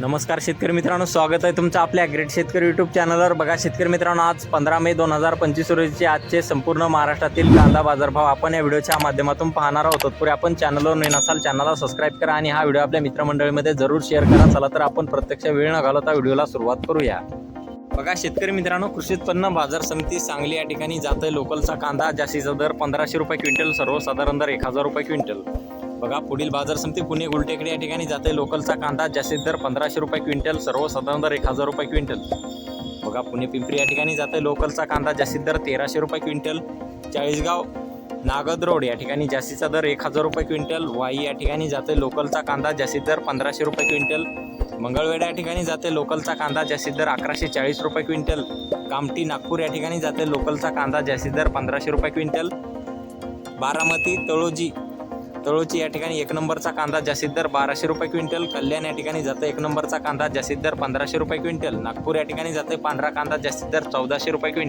नमस्कार शेतकरी मित्रांनो स्वागत आहे तुमचं आपल्या ग्रेट शेतकरी यूट्यूब चॅनलवर बघा शेतकरी मित्रांनो आज पंधरा मे दोन हजार पंचवीस रोजीचे आजचे संपूर्ण महाराष्ट्रातील कांदा बाजारभाव आपण या व्हिडिओच्या माध्यमातून पाहणार आहोत. तत्पूर्वी आपण चॅनलवर नवीन असाल चॅनलला सबस्क्राईब करा आणि हा व्हिडिओ आपल्या मित्रमंडळीमध्ये जरूर शेअर करा. चला तर आपण प्रत्यक्ष वेळ न घालवता व्हिडिओला सुरुवात करूया. बघा शेतकरी मित्रांनो कृषी उत्पन्न बाजार समिती सांगली या ठिकाणी जातोय. लोकलचा कांदा जास्तीचा दर पंधराशे रुपये क्विंटल सर्वसाधारण दर एक हजार रुपये क्विंटल. बघा पुढील बाजार समिती पुणे गुलटेकडे या ठिकाणी जाते. लोकलचा कांदा जास्तीत दर पंधराशे रुपये क्विंटल सर्वसाधारण दर एक हजार रुपये क्विंटल. बघा पुणे पिंपरी या ठिकाणी जाते. लोकलचा कांदा जास्तीत दर तेराशे रुपये क्विंटल. चाळीसगाव नागद रोड या ठिकाणी जास्तीचा दर एक हजार रुपये क्विंटल. वाई या ठिकाणी जाते. लोकलचा कांदा जास्तीत दर पंधराशे रुपये क्विंटल. मंगळवेढा या ठिकाणी जाते. लोकलचा कांदा जास्तीत दर अकराशे चाळीस रुपये क्विंटल. कामठी नागपूर या ठिकाणी जाते. लोकलचा कांदा जास्तीत दर पंधराशे रुपये क्विंटल. बारामती तळोजी तळोची या ठिकाणी एक नंबरचा कांदा जास्तीत दर बाराशे रुपये क्विंटल कल्याण या ठिकाणी जातं एक नंबरचा कांदा जास्तीत दर पंधराशे रुपये क्विंटल नागपूर या ठिकाणी जाते पांढरा कांदा जास्तीत दर चौदाशे रुपये क्विंटल.